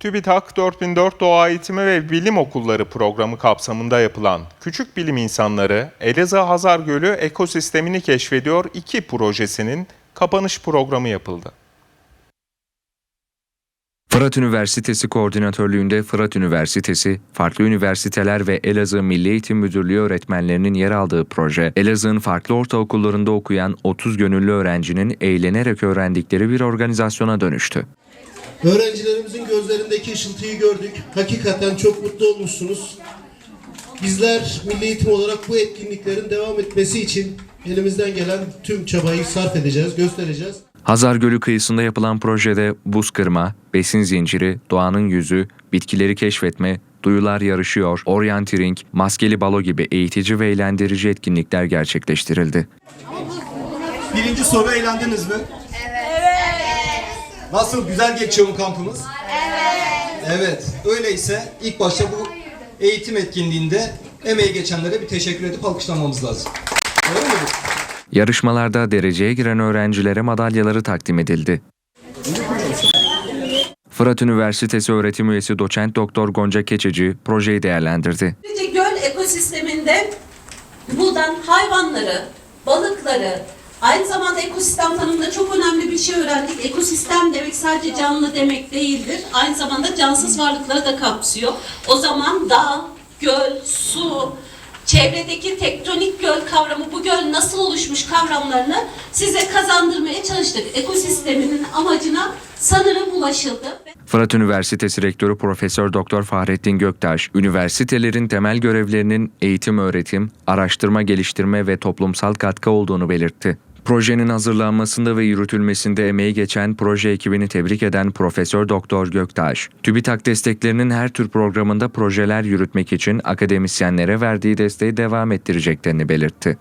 TÜBİTAK 4004 Doğa Eğitimi ve Bilim Okulları programı kapsamında yapılan Küçük Bilim İnsanları Elazığ Hazar Gölü ekosistemini keşfediyor 2 projesinin kapanış programı yapıldı. Fırat Üniversitesi Koordinatörlüğünde Fırat Üniversitesi, farklı üniversiteler ve Elazığ Milli Eğitim Müdürlüğü öğretmenlerinin yer aldığı proje, Elazığ'ın farklı ortaokullarında okuyan 30 gönüllü öğrencinin eğlenerek öğrendikleri bir organizasyona dönüştü. Öğrencilerimizin gözlerindeki ışıltıyı gördük. Hakikaten çok mutlu olmuşsunuz. Bizler milli eğitim olarak bu etkinliklerin devam etmesi için elimizden gelen tüm çabayı sarf edeceğiz, göstereceğiz. Hazar Gölü kıyısında yapılan projede buz kırma, besin zinciri, doğanın yüzü, bitkileri keşfetme, duyular yarışıyor, oryantiring, maskeli balo gibi eğitici ve eğlendirici etkinlikler gerçekleştirildi. Birinci soru eğlendiniz mi? Evet. Nasıl güzel geçiyor mu kampımız? Evet. Evet. Öyleyse ilk başta bu eğitim etkinliğinde emeği geçenlere bir teşekkür edip alkışlamamız lazım. Öyle mi? Yarışmalarda dereceye giren öğrencilere madalyaları takdim edildi. Fırat Üniversitesi öğretim üyesi doçent doktor Gonca Keçeci projeyi değerlendirdi. Göl ekosisteminde buradan hayvanları, balıkları, aynı zamanda ekosistem tanımında çok önemli bir şey öğrendik. Ekosistem demek sadece canlı demek değildir. Aynı zamanda cansız varlıkları da kapsıyor. O zaman dağ, göl, su, çevredeki tektonik göl kavramı, bu göl nasıl oluşmuş kavramlarını size kazandırmaya çalıştık. Ekosisteminin amacına sanırım ulaşıldı. Fırat Üniversitesi Rektörü Profesör Doktor Fahrettin Göktaş, üniversitelerin temel görevlerinin eğitim öğretim, araştırma geliştirme ve toplumsal katkı olduğunu belirtti. Projenin hazırlanmasında ve yürütülmesinde emeği geçen proje ekibini tebrik eden Profesör Doktor Göktaş, TÜBİTAK desteklerinin her tür programında projeler yürütmek için akademisyenlere verdiği desteği devam ettireceklerini belirtti.